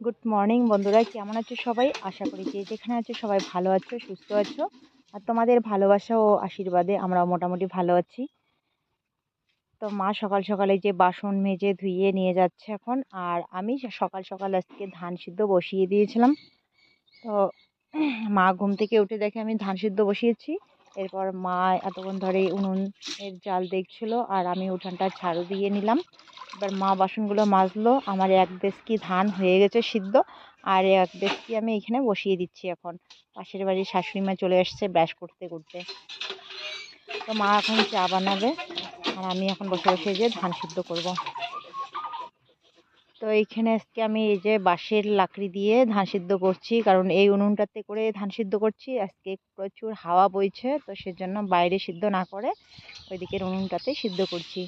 Good morning বন্ধুরা। কেমন আছো সবাই? আশা করি যে যেখানে আছো সবাই ভালো আছো, সুস্থ আছো। আর তোমাদের ভালোবাসা ও আশীর্বাদে আমরা মোটামুটি ভালো আছি। তো মা সকাল সকালে যে বাসন মেজে ধুইয়ে নিয়ে যাচ্ছে এখন, আর আমি সকাল সকাল আজকে ধান সিদ্ধ বসিয়ে দিয়েছিলাম। তো মা ঘুম থেকে উঠে দেখে আমি ধান সিদ্ধ বসিয়েছি। এরপর মা এতক্ষণ ধরে উনুনের জাল দেখছিল, আর আমি উঠানটা ঝাড়ু দিয়ে নিলাম। এবার মা বাসনগুলো মাজলো, আমার এক কি ধান হয়ে গেছে সিদ্ধ, আর এক কি আমি এখানে বসিয়ে দিচ্ছি এখন। পাশের বাড়ির শাশুড়ি মা চলে আসছে ব্যাস করতে করতে। তো মা এখন চা বানাবে, আর আমি এখন বসে বসে যে ধান সিদ্ধ করব। তো এইখানে আজকে আমি এই যে বাঁশের লাকড়ি দিয়ে ধান সিদ্ধ করছি, কারণ এই উনুনটাতে করে ধান সিদ্ধ করছি। আজকে প্রচুর হাওয়া বইছে, তো সেজন্য বাইরে সিদ্ধ না করে ওইদিকের উনুনটাতে সিদ্ধ করছি।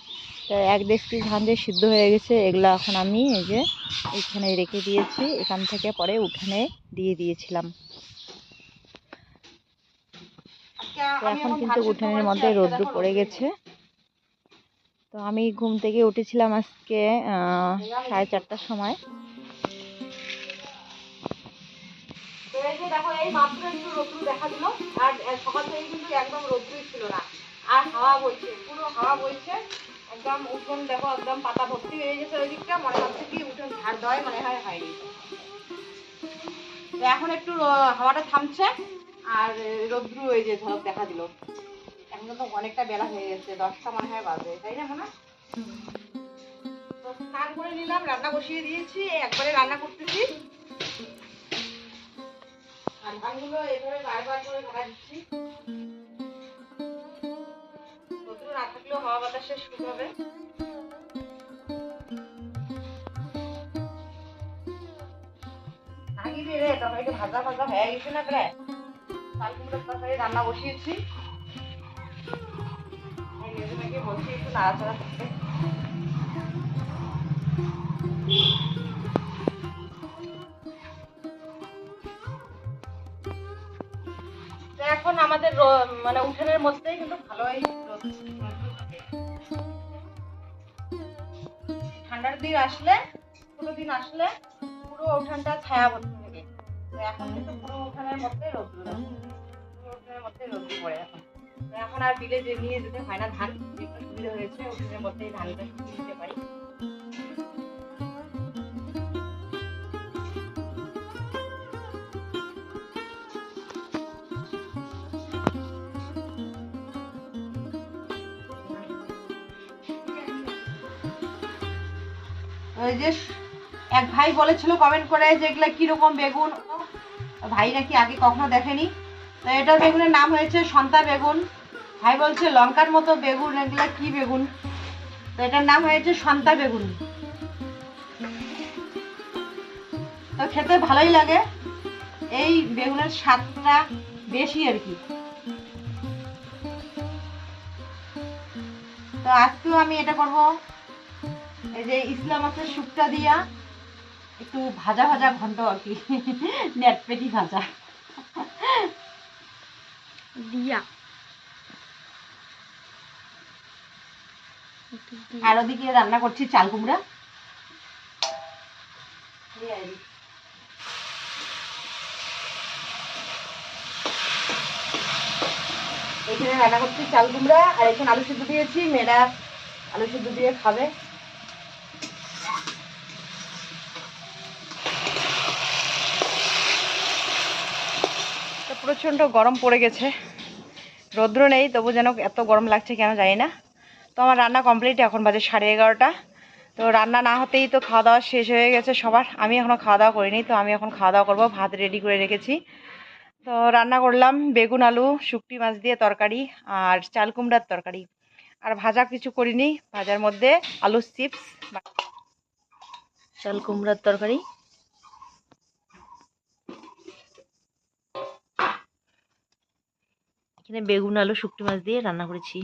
তো এক দেশটি ধান যে সিদ্ধ হয়ে গেছে, এগুলো এখন আমি এই যে এখানে রেখে দিয়েছি। এখান থেকে পরে উঠানে দিয়ে দিয়েছিলাম। এখন কিন্তু উঠানের মধ্যে রোদ্দু পড়ে গেছে। তো আমি ঘুম থেকে উঠেছিলাম আজকে সাড়ে চারটার সময়। দেখো আর সকাল থেকে আর হাওয়া বইছে, পুরো হাওয়া বইছে। একদম দেখো, একদম পাতা ভর্তি হয়ে গেছে ওই দিকটা মনে হচ্ছে মনে হয় এখন একটু হাওয়াটা থামছে, আর রোদ্রু ওই যে ঝলক দেখা দিল। এখন তো অনেকটা বেলা হয়ে গেছে, দশটা মনে হয় বাজে, তাই না মনে? স্নান করে নিলাম, রান্না বসিয়ে দিয়েছি, একবারে রান্না করতেছি। ভাজা ভাজা হয়ে গেছে না প্রায়? রান্না বসিয়েছি। এখন আমাদের মানে উঠানের মধ্যেই কিন্তু ভালোই ঠান্ডার দিন আসলে, পুরো দিন আসলে পুরো উঠানটা ছায়াবদ্ধ থাকে। তো এখন কিন্তু পুরো উঠানের মধ্যে রোদ্দুর উঠানের মধ্যে রোদ্দুর পড়ে এখন। এখন আর বিলে যে নিয়ে যেতে হয় না, ধান যেটা সুবিধা হয়েছে উঠানের মধ্যেই ধানটা শুকিয়ে দিতে পারি। এক ভাই বলেছিল কমেন্ট করে যে এগুলা কীরকম বেগুন। ভাই নাকি আগে কখনো দেখেনি? তো এটা বেগুনের নাম হয়েছে সন্তা বেগুন। ভাই বলছে, লঙ্কার মতো বেগুন, এগুলো কি বেগুন? তো এটার নাম হয়েছে সন্তা বেগুন। তো খেতে ভালোই লাগে। এই বেগুনের স্বাদটা বেশি আর কি। তো আজকেও আমি এটা করব। এই যে ইসলাম আছে শুকটা দিয়া, একটু ভাজা ভাজা ঘন্ট আর কি নেট পেটি ভাজা। দিয়া। আর ওদিকে রান্না করছি চাল কুমড়া। এখানে রান্না করছি চাল কুমড়া আর এখানে আলু সিদ্ধ দিয়েছি মেয়েরা আলু সিদ্ধ দিয়ে খাবে। তো প্রচণ্ড গরম পড়ে গেছে। রৌদ্র নেই, তবু যেন এত গরম লাগছে কেন জানি না। তো আমার রান্না কমপ্লিট এখন বাজে সাড়ে এগারোটা। তো রান্না না হতেই তো খাওয়া দাওয়া শেষ হয়ে গেছে সবার। আমি এখনও খাওয়া দাওয়া করিনি, তো আমি এখন খাওয়া দাওয়া করব, ভাত রেডি করে রেখেছি। তো রান্না করলাম, বেগুন, আলু শুকটি মাছ দিয়ে তরকারি আর চাল কুমড়ার তরকারি। আর ভাজা কিছু করিনি, ভাজার মধ্যে আলু চিপস। চাল কুমড়ার তরকারি। এখানে বেগুন, আলু শুক্তি মাছ দিয়ে রান্না করেছি।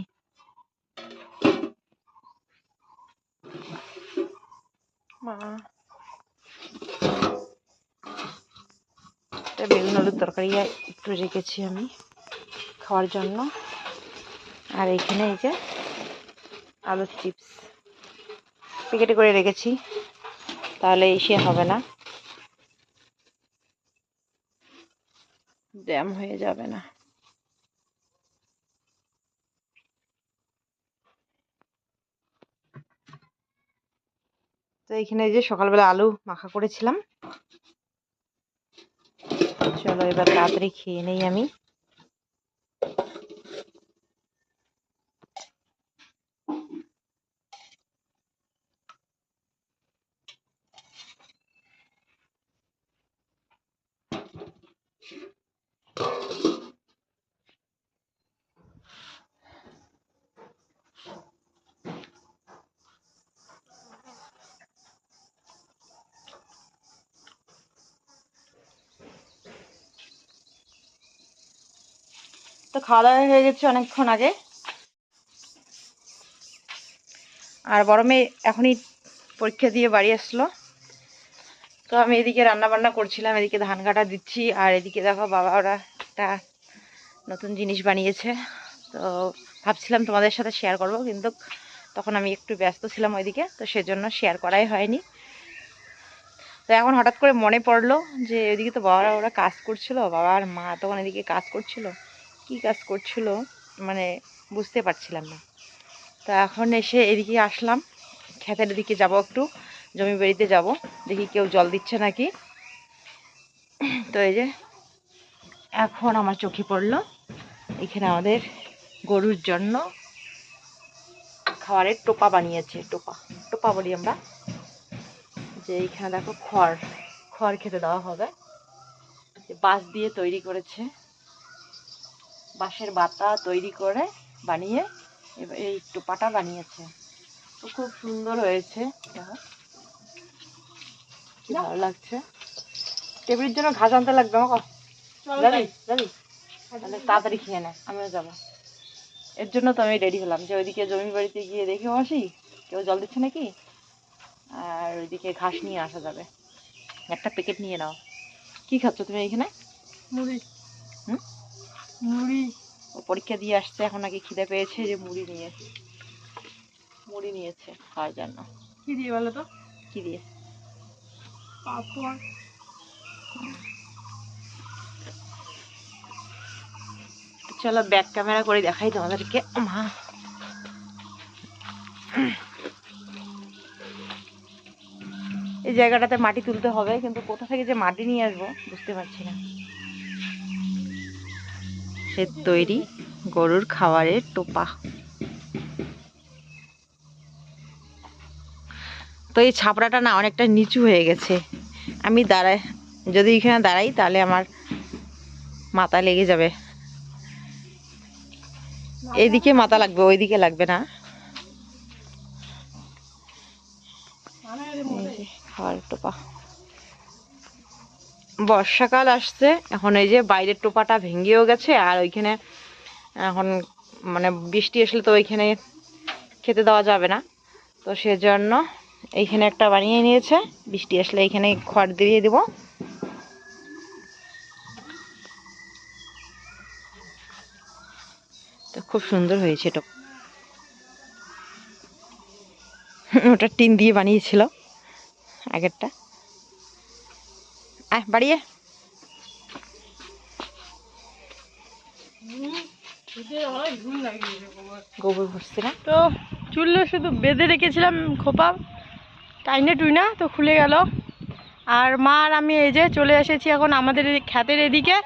এটা বেগুন, আলুর তরকারি একটু রেখেছি আমি খাওয়ার জন্য। আর এখানে এই যে আলুর চিপস প্যাকেটে করে রেখেছি, তাহলে এসে হবে না। ড্যাম হয়ে যাবে না। তো এখানে যে সকালবেলা আলু মাখা করেছিলাম। চলো এবার তাড়াতাড়ি খেয়ে নেই আমি। তো খাওয়া দাওয়া হয়ে গেছে অনেকক্ষণ আগে। আর বড় মেয়ে এখনই পরীক্ষা দিয়ে বাড়ি আসলো। তো আমি এদিকে রান্না বান্না করছিলাম, এদিকে ধান কাটা দিচ্ছি, আর এদিকে দেখো বাবা ওরা একটা নতুন জিনিস বানিয়েছে। তো ভাবছিলাম তোমাদের সাথে শেয়ার করব, কিন্তু তখন আমি একটু ব্যস্ত ছিলাম ওইদিকে, তো সেজন্য শেয়ার করাই হয়নি। তো এখন হঠাৎ করে মনে পড়ল যে এদিকে তো বাবারা ওরা কাজ করছিল, বাবা আর মা তখন এদিকে কাজ করছিল। কি কাজ করছিল মানে বুঝতে পারছিলাম না। তো এখন এসে এদিকে আসলাম ক্ষেতের দিকে যাব একটু, জমি বাড়িতে যাব, দেখি কেউ জল দিচ্ছে নাকি। তো এই যে, এখন আমার চোখে পড়ল, এখানে আমাদের গরুর জন্য খাবারের টোপা বানিয়েছে, টোপা টোপা বলি আমরা। যে এইখানে দেখো খড় খড় খেতে দেওয়া হবে। বাঁশ দিয়ে তৈরি করেছে। বাঁশের বাতা তৈরি করে বানিয়ে এই টোপাটা বানিয়েছে। তো খুব সুন্দর হয়েছে। ভালো লাগছে। টেবিলের জন্য ঘাস আনতে লাগবে আমাকে। যাবি তাহলে তাড়াতাড়ি খেয়ে নে আমিও যাব। এর জন্য তো আমি রেডি হলাম। যে ওইদিকে জমি বাড়িতে গিয়ে দেখে আসি কেউ জল দিচ্ছে নাকি? আর ওইদিকে ঘাস নিয়ে আসা যাবে। একটা প্যাকেট নিয়ে নাও। কি খাচ্ছ তুমি এখানে? মুড়ি? মুড়ি। ও পরীক্ষা দিয়ে আসছে এখন নাকি খিদে পেয়েছে যে মুড়ি নিয়ে মুড়ি নিয়েছে খাওয়ার জন্য। কি দিয়ে বলো তো? কি দিয়ে? পাপড়। চলো ব্যাক ক্যামেরা করে দেখাই তোমাদেরকে। মা। এই জায়গাটাতে মাটি তুলতে হবে কিন্তু কোথা থেকে যে মাটি নিয়ে আসব বুঝতে পারছি না। সে তৈরি গরুর খাবারের টোপা। তো এই ছাপড়াটা না অনেকটা নিচু হয়ে গেছে। আমি দাঁড়াই যদি এখানে দাঁড়াই তাহলে আমার মাথা লেগে যাবে। এইদিকে মাথা লাগবে, ওইদিকে লাগবে না। খাওয়ার টোপা। বর্ষাকাল আসছে, এখন এই যে বাইরের টোপাটা ভেঙেও গেছে, আর ওইখানে এখন মানে বৃষ্টি আসলে তো ওইখানে খেতে দেওয়া যাবে না। তো সেজন্য এইখানে একটা বানিয়ে নিয়েছে, বৃষ্টি আসলে এইখানে খড় দিয়ে দেবো। তো খুব সুন্দর হয়েছে এটা। ওটা টিন দিয়ে বানিয়েছিল আগেরটা। আয় বাড়িয়ে গোবর ভরছে না? তো চুললে শুধু বেঁধে রেখেছিলাম খোপা টাইনে টুইনা তো খুলে গেল। আর মা আর আমি এই যে চলে এসেছি এখন আমাদের ক্ষেতের এদিকে।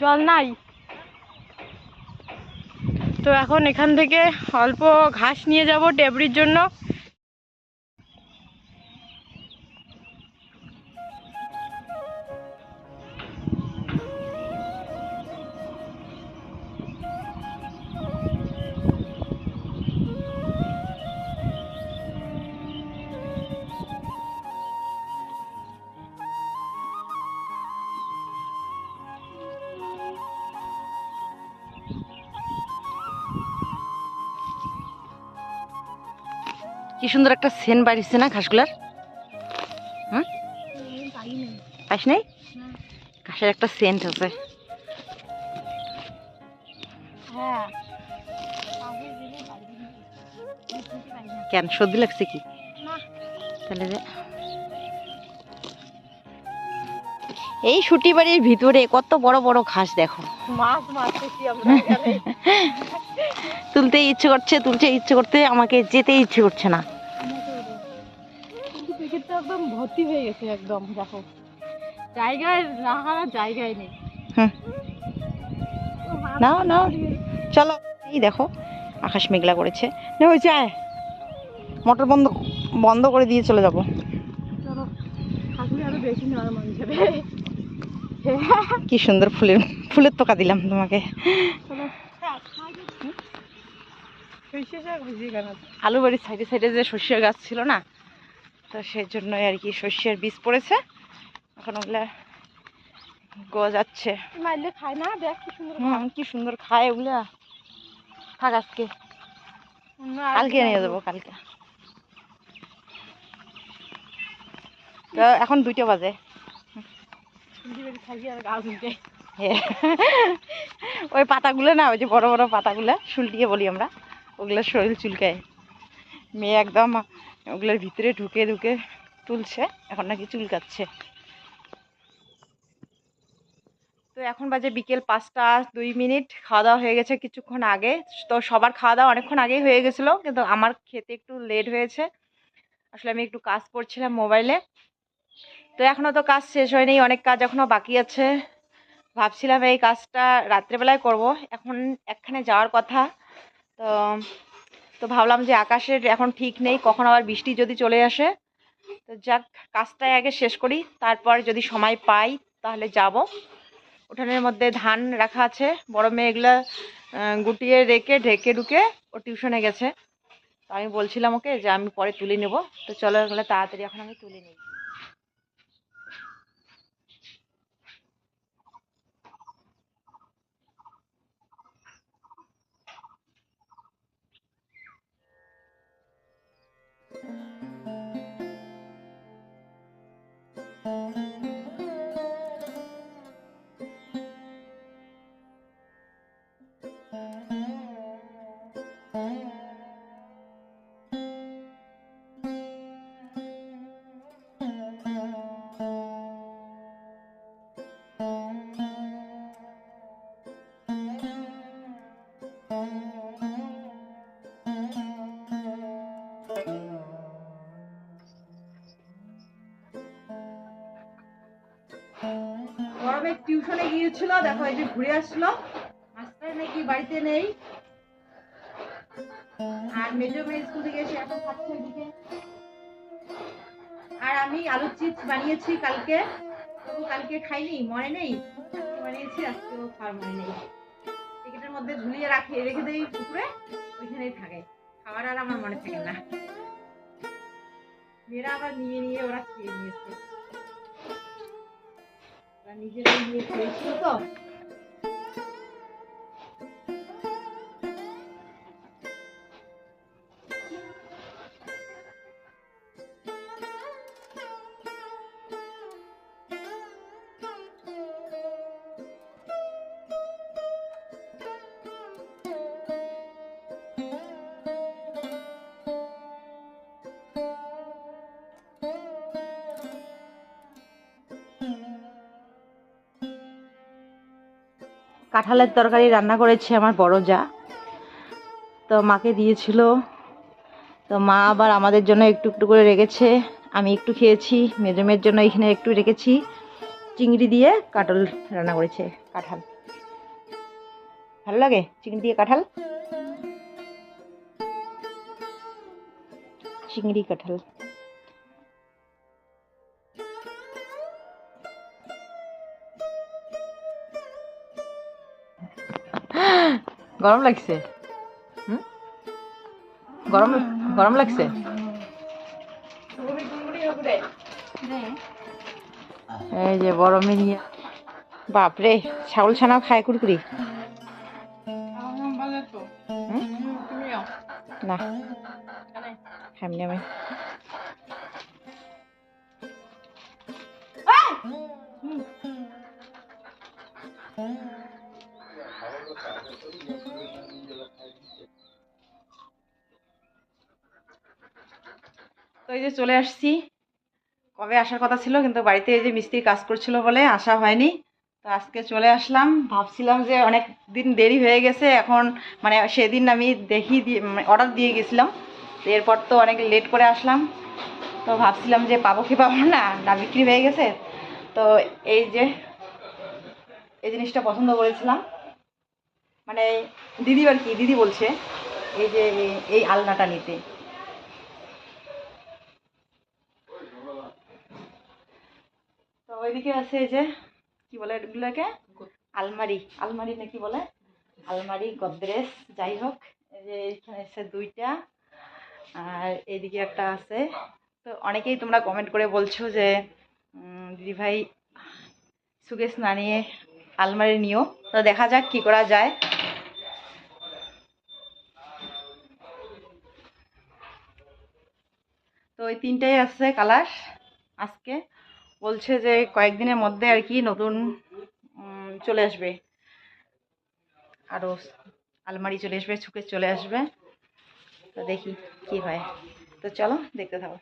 জল নাই। তো এখন এখান থেকে অল্প ঘাস নিয়ে যাব টেবরির জন্য। কি সুন্দর একটা সেন বাড়িছে না ঘাসগুলার? হুম? পাইস নাই? ঘাসের একটা সেন্ট আছে। হ্যাঁ কেন? সর্দি লাগছে কি? তাহলে যে এই সুটি বাড়ির ভিতরে কত বড় বড় ঘাস দেখো। তুলতে ইচ্ছে করছে তুলতে ইচ্ছে করতে আমাকে যেতে ইচ্ছে করছে না। ভর্তি হয়ে গেছে একদম দেখো। জায়গায় রাখার জায়গায় নেই। হুম নাও নাও। চলো এই দেখো আকাশ মেঘলা করেছে। না ওই যায় মোটর বন্ধ বন্ধ করে দিয়ে চলে যাব। কি সুন্দর ফুলের ফুলের তোকা দিলাম তোমাকে। সর্ষে কেন আলু বাড়ির সাইডে সাইডে যে সর্ষের গাছ ছিল না তো সেই জন্যই আর কি সর্ষের বীজ পড়েছে। এখন ওগুলা গজাচ্ছে মারলে খায় না দেখ কি সুন্দর হুম কি সুন্দর খায় ওগুলা। থাক আজকে। কালকে নিয়ে যাব কালকে। তো এখন দুইটা বাজে। ওই পাতাগুলো না ওই যে বড় বড় পাতাগুলো শুলটিয়ে বলি আমরা ওগুলো শরীর চুলকায়। মেয়ে একদম ওগুলোর ভিতরে ঢুকে ঢুকে তুলছে, এখন নাকি চুলকাচ্ছে। তো এখন বাজে বিকেল পাঁচটা দুই মিনিট, খাওয়া দাওয়া হয়ে গেছে কিছুক্ষণ আগে। তো সবার খাওয়া দাওয়া অনেকক্ষণ আগেই হয়ে গেছিল, কিন্তু আমার খেতে একটু লেট হয়েছে। আসলে আমি একটু কাজ করছিলাম মোবাইলে তো এখনও তো কাজ শেষ হয়নি, অনেক কাজ এখনও বাকি আছে। ভাবছিলাম এই কাজটা রাত্রেবেলায় করব, এখন একখানে যাওয়ার কথা। তো তো ভাবলাম যে আকাশের এখন ঠিক নেই, কখন আবার বৃষ্টি যদি চলে আসে? তো যাক, কাজটাই আগে শেষ করি, তারপর যদি সময় পাই তাহলে যাব। উঠানের মধ্যে ধান রাখা আছে, বড় মেয়ে এগুলো গুটিয়ে রেখে, ঢেকে ঢুকে ও টিউশনে গেছে। তো আমি বলছিলাম ওকে যে আমি পরে তুলে নেব। তো চলো এগুলো তাড়াতাড়ি এখন আমি তুলে নিই। টিউশনে গিয়েছিল, দেখো এই যে ঘুরে আসলো। মাস্টার নাকি বাড়িতে নেই। আর মেজো মেয়ে স্কুল থেকে এসে এখন খাচ্ছে এদিকে। আর আমি আলুর চিপস বানিয়েছি কালকে। কালকে খাইনি, মনে নেই। বানিয়েছি আজকেও খাওয়ার মনে নেই। প্যাকেটের মধ্যে ঝুলিয়ে রাখি, রেখে দেই পুকুরে, ওইখানেই থাকে। খাবার আর আমার মনে থাকে না। মেয়েরা আবার নিয়ে নিয়ে ওরা খেয়ে নিয়েছে। ওরা নিজেরাই নিয়ে খেয়েছিল তো কাঁঠালের তরকারি রান্না করেছে আমার বড় যা। তো মাকে দিয়েছিল। তো মা আবার আমাদের জন্য একটু একটু করে রেখেছে। আমি একটু খেয়েছি, মেজমের জন্য এখানে একটু রেখেছি। চিংড়ি দিয়ে কাঁঠাল রান্না করেছে, কাঁঠাল। ভালো লাগে চিংড়ি দিয়ে কাঁঠাল? চিংড়ি কাঁঠাল। গরম লাগছে? গরম গরম লাগছে? এই যে বড় মিনিয়া বাপরে, ছাগল ছানাও খায় কুরকুরি না, খাইনি আমি। এই যে চলে আসছি। কবে আসার কথা ছিল, কিন্তু বাড়িতে এই যে মিস্ত্রি কাজ করছিল বলে আসা হয়নি। তো আজকে চলে আসলাম। ভাবছিলাম যে অনেক দিন দেরি হয়ে গেছে, এখন মানে সেদিন আমি দেখি অর্ডার দিয়ে গেছিলাম। এরপর তো অনেক লেট করে আসলাম। তো ভাবছিলাম যে পাবো কি পাবো না না বিক্রি হয়ে গেছে। তো এই যে, এই জিনিসটা পছন্দ করেছিলাম। মানে দিদি আর কি, দিদি বলছে, এই যে এই আলনাটা নিতে। ওইদিকে আছে এই যে, কি বলে এগুলোকে? আলমারি। আলমারি নাকি বলে? আলমারি গদরেজ যাই হোক, এই যে এইখানে আছে দুইটা। আর এইদিকে একটা আছে। তো অনেকেই তোমরা কমেন্ট করে বলছো যে দিদিভাই সুকেশ না নিয়ে আলমারি নিও। তো দেখা যাক কি করা যায়। তো ওই তিনটাই আছে কালার আজকে। বলছে যে কয়েকদিনের মধ্যে আর কি নতুন চলে আসবে। আরও আলমারি চলে আসবে সুকেশ চলে আসবে। তো দেখি কি হয়। তো চলো, দেখতে থাকো।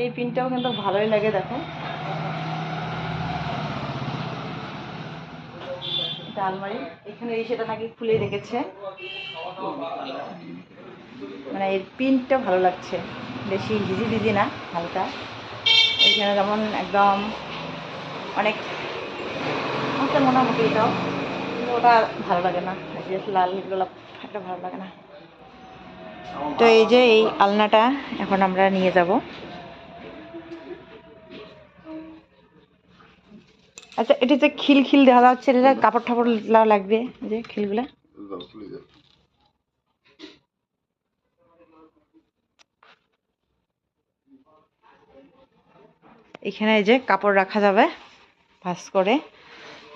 এই পিনটাও কিন্তু ভালোই লাগে, দেখো। আলমারি। এখানে সেটা নাকি খুলে রেখেছে। মানে এর পিনটা ভালো লাগছে। বেশি ভিজি ভিজি না, হালকা। এইখানে যেমন একদম অনেক আছে মোটামুটি এটাও, কিন্তু ওটা ভালো লাগে না। যে লাল গোলাপ একটা ভালো লাগে না। তো এই যে এই আলনাটা এখন আমরা নিয়ে যাব। আচ্ছা এটা যে খিল খিল দেখা যাচ্ছে, এটা কাপড় ঠাপড় লাগবে যে খিলগুলা। এখানে এই যে কাপড় রাখা যাবে ভাস করে।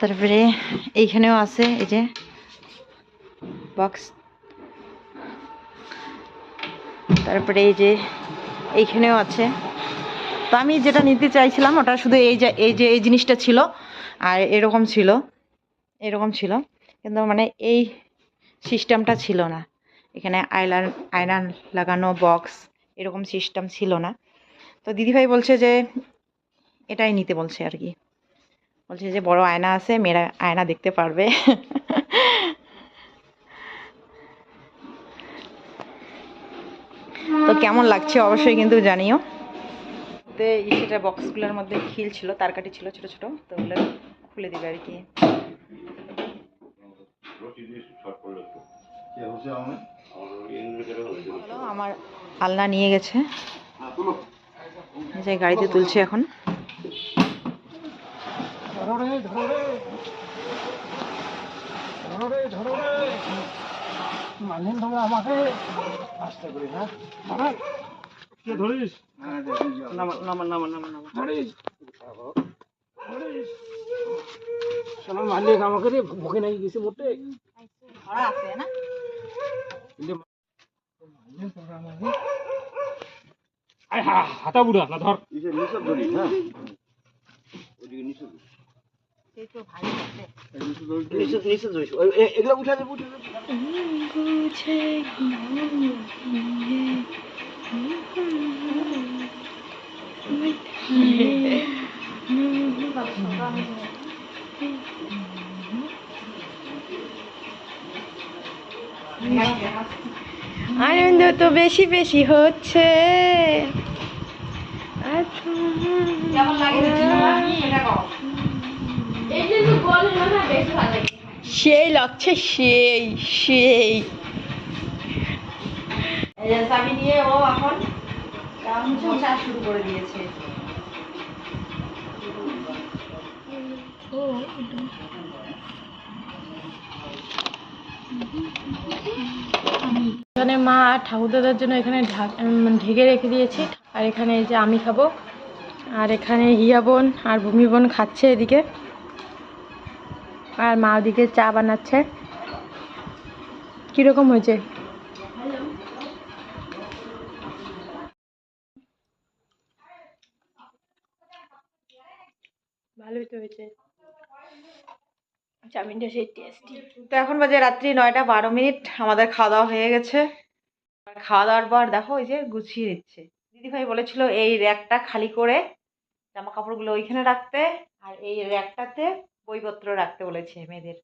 তারপরে এইখানেও আছে এই যে বক্স তারপরে এই যে এইখানেও আছে। তো আমি যেটা নিতে চাইছিলাম, ওটা শুধু এই যে এই যে, এই জিনিসটা ছিল, আর এরকম ছিল এরকম ছিল। কিন্তু মানে এই সিস্টেমটা ছিল না। এখানে আয়লার আয়না লাগানো বক্স এরকম সিস্টেম ছিল না। তো দিদিভাই বলছে যে এটাই নিতে বলছে আর কি। বলছে যে বড় আয়না আছে মেয়েরা আয়না দেখতে পারবে। তো কেমন লাগছে অবশ্যই কিন্তু জানিও। তো এই সেটা বক্সগুলোর মধ্যে খিল ছিল তারকাটি ছিল ছোট ছোট তো ওগুলো খুলে দিবে আর কি। আমার আলনা নিয়ে গেছে। যে গাড়িতে তুলছে এখন। মানেন তবে আমাকে। আস্তে করে হ্যাঁ। কে ধরিস? নামা নামা নামা নামা নামা। ধরিস। ধরিস। শোনো মালিক আমাকে রে ভুকে নাই গেছে মোটে ভাড়া আছে না? হাতা বুড়া না ধর। নিচে আনন্দ তো বেশি বেশি হচ্ছে। কেমন লাগে? সেটা কও। সেই লাগছে সেই সেই। চাবি নিয়ে ও এখন মোছা শুরু করে দিয়েছে। এখানে মা আর ঠাকুর দাদার জন্য এখানে ঢাক- ঢেকে রেখে দিয়েছি। আর এখানে এই যে আমি খাব আর এখানে হিয়া বোন আর ভূমি বোন খাচ্ছে এদিকে। আর মা ওদিকে চা বানাচ্ছে। কীরকম হয়েছে? ভালোই তো হয়েছে। চাউমিনটা সেই টেস্টি তো এখন বাজে রাত্রি নয়টা বারো মিনিট আমাদের খাওয়া দাওয়া হয়ে গেছে। আর খাওয়া দাওয়ার পর দেখো ওই যে গুছিয়ে দিচ্ছে দিদি দিদিভাই বলেছিল এই র্যাকটা খালি করে জামা কাপড়গুলো ওইখানে রাখতে আর এই র্যাকটাতে বইপত্র রাখতে বলেছে মেয়েদের।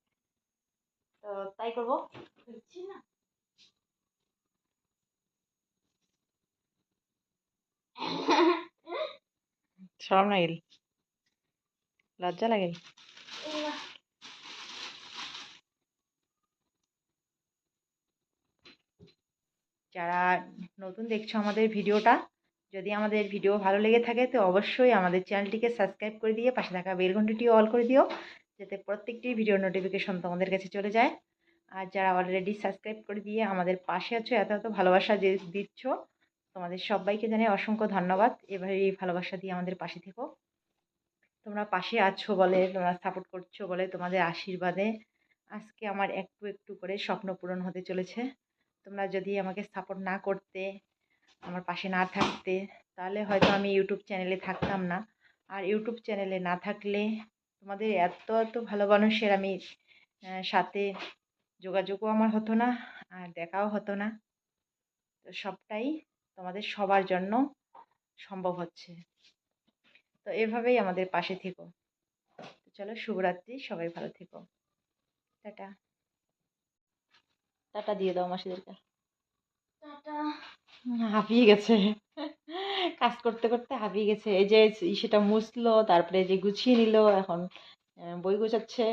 তো তাই করব। না। গেল লজ্জা লাগে যারা নতুন দেখছ আমাদের ভিডিওটা যদি আমাদের ভিডিও ভালো লেগে থাকে, তো অবশ্যই আমাদের চ্যানেলটিকে সাবস্ক্রাইব করে দিয়ে পাশে থাকা বেল অল করে দিও, যাতে প্রত্যেকটি ভিডিও নোটিফিকেশন তোমাদের কাছে চলে যায়। আর যারা অলরেডি সাবস্ক্রাইব করে দিয়ে আমাদের পাশে আছো, এত এত ভালোবাসা যে দিচ্ছ, তোমাদের সবাইকে জানাই অসংখ্য ধন্যবাদ। এভাবে এই ভালোবাসা দিয়ে আমাদের পাশে থেকো। তোমরা পাশে আছো বলে, তোমরা সাপোর্ট করছ বলে তোমাদের আশীর্বাদে আজকে আমার একটু একটু করে স্বপ্ন পূরণ হতে চলেছে। তোমরা যদি আমাকে সাপোর্ট না করতে আমার পাশে না থাকতে। তাহলে হয়তো আমি ইউটিউব চ্যানেলে থাকতাম না। আর ইউটিউব চ্যানেলে না থাকলে তোমাদের এত এত ভালো মানুষের আমি সাথে যোগাযোগও আমার হতো না আর দেখাও হতো না। তো সবটাই তোমাদের সবার জন্য সম্ভব হচ্ছে। তো এভাবেই আমাদের পাশে থেকো। তো চলো শুভরাত্রি সবাই ভালো থেকো। টাটা। টাটা দিয়ে দাও মাসিদেরকে। হাঁপিয়ে গেছে। কাজ করতে করতে হাঁপিয়ে গেছে। এই যে সেটা মুছলো, তারপরে যে গুছিয়ে নিল, এখন বই গুছাচ্ছে,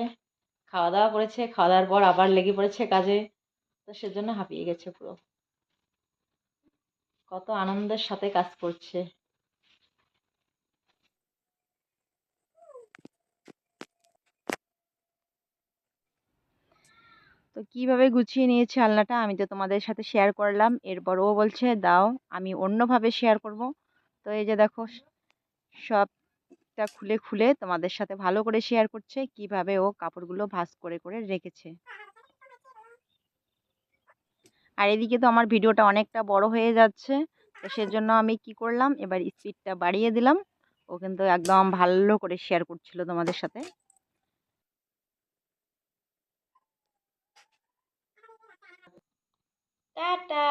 খাওয়া দাওয়া করেছে, খাওয়া দাওয়ার পর আবার লেগে পড়েছে কাজে। তো সেজন্য হাঁপিয়ে গেছে পুরো। কত আনন্দের সাথে কাজ করছে। তো কীভাবে গুছিয়ে নিয়েছে আলনাটা আমি তো তোমাদের সাথে শেয়ার করলাম। এরপর ও বলছে, দাও, আমি অন্যভাবে শেয়ার করব। তো এই যে দেখো সবটা খুলে খুলে তোমাদের সাথে ভালো করে শেয়ার করছে, কীভাবে ও কাপড়গুলো ভাঁজ করে করে রেখেছে। আর এদিকে তো আমার ভিডিওটা অনেকটা বড় হয়ে যাচ্ছে, তো সেজন্য আমি কি করলাম, এবার স্পিডটা বাড়িয়ে দিলাম। ও কিন্তু একদম ভালো করে শেয়ার করছিল তোমাদের সাথে। টাটা।